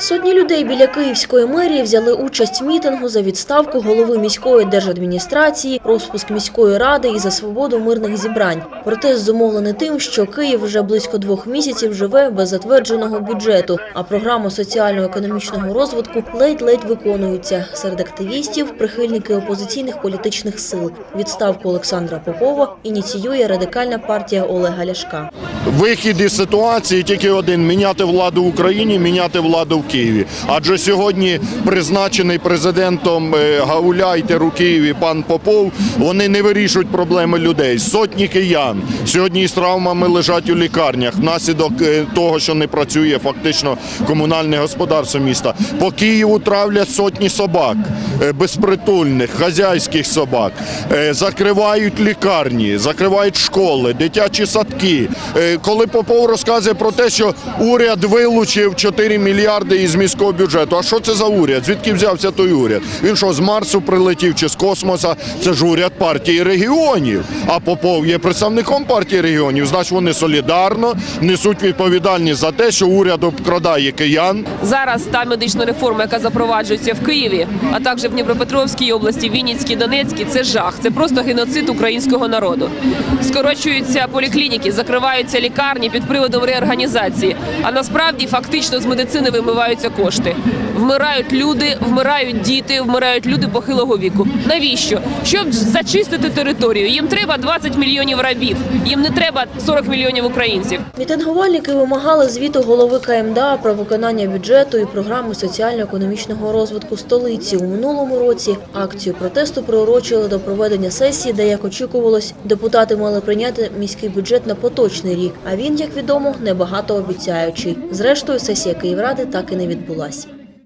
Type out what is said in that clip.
Сотні людей біля Київської мерії взяли участь в мітингу за відставку голови міської держадміністрації, розпуск міської ради і за свободу мирних зібрань. Протест зумовлений тим, що Київ вже близько двох місяців живе без затвердженого бюджету, а програма соціально-економічного розвитку ледь-ледь виконується. Серед активістів – прихильники опозиційних політичних сил. Відставку Олександра Попова ініціює радикальна партія Олега Ляшка. Вихід із ситуації тільки один: міняти владу в Україні, міняти владу в Києві. Адже сьогодні призначений президентом е, гауляйтер у Києві пан Попов. Вони не вирішують проблеми людей. Сотні киян сьогодні із травмами лежать у лікарнях внаслідок е, того, що не працює фактично комунальне господарство міста. По Києву травлять сотні собак, е, безпритульних, хазяйських собак. Закривають лікарні, закривають школи, дитячі садки. Коли Попов розказує про те, що уряд вилучив 4 мільярди із міського бюджету. А що це за уряд? Звідки взявся той уряд? Він що, з Марсу прилетів чи з космоса? Це ж уряд партії регіонів. А Попов є представником партії регіонів. Значить, вони солідарно несуть відповідальність за те, що уряд обкрадає киян, Зараз та медична реформа, яка запроваджується в Києві, а також в Дніпропетровській області, Вінницькій, Донецькій, це жах. Це просто геноцид українського народу. Скорочуються поліклініки, закриваються лікарні під приводом реорганізації. А насправді фактично з медицини вимиваються кошти. Вмирають люди, вмирають діти, вмирають люди похилого віку. Навіщо? Щоб зачистити територію. Їм треба 20 мільйонів рабів. Їм не треба 40 мільйонів українців. Мітингувальники вимагали звіту голови КМДА про виконання бюджету і програми соціально-економічного розвитку столиці. У минулому році акцію протесту приурочили до проведення сесії, де, як очікувалось, депутати мали прийняти міський бюджет на поточний рік. А він, як відомо, небагато обіцяючий. Зрештою, сесія Київради так і не відбулась.